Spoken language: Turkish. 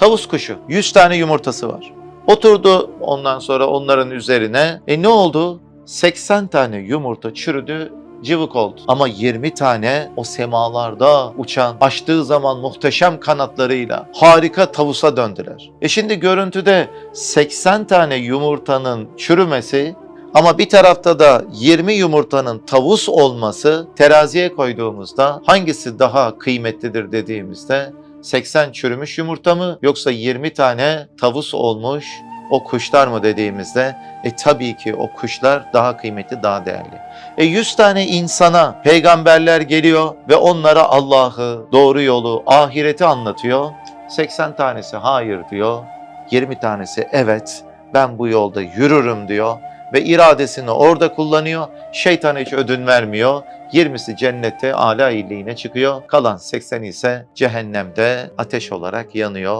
Tavus kuşu 100 tane yumurtası var. Oturdu ondan sonra onların üzerine. E ne oldu? 80 tane yumurta çürüdü, cıvık oldu. Ama 20 tane o semalarda uçan, açtığı zaman muhteşem kanatlarıyla harika tavusa döndüler. E şimdi görüntüde 80 tane yumurtanın çürümesi ama bir tarafta da 20 yumurtanın tavus olması teraziye koyduğumuzda hangisi daha kıymetlidir dediğimizde 80 çürümüş yumurta mı yoksa 20 tane tavus olmuş o kuşlar mı dediğimizde e tabii ki o kuşlar daha kıymetli, daha değerli. E 100 tane insana peygamberler geliyor ve onlara Allah'ı, doğru yolu, ahireti anlatıyor. 80 tanesi hayır diyor. 20 tanesi evet ben bu yolda yürürüm diyor ve iradesini orada kullanıyor. Şeytana hiç ödün vermiyor. 20'si cennette âlâ illiğine çıkıyor. Kalan 80 ise cehennemde ateş olarak yanıyor.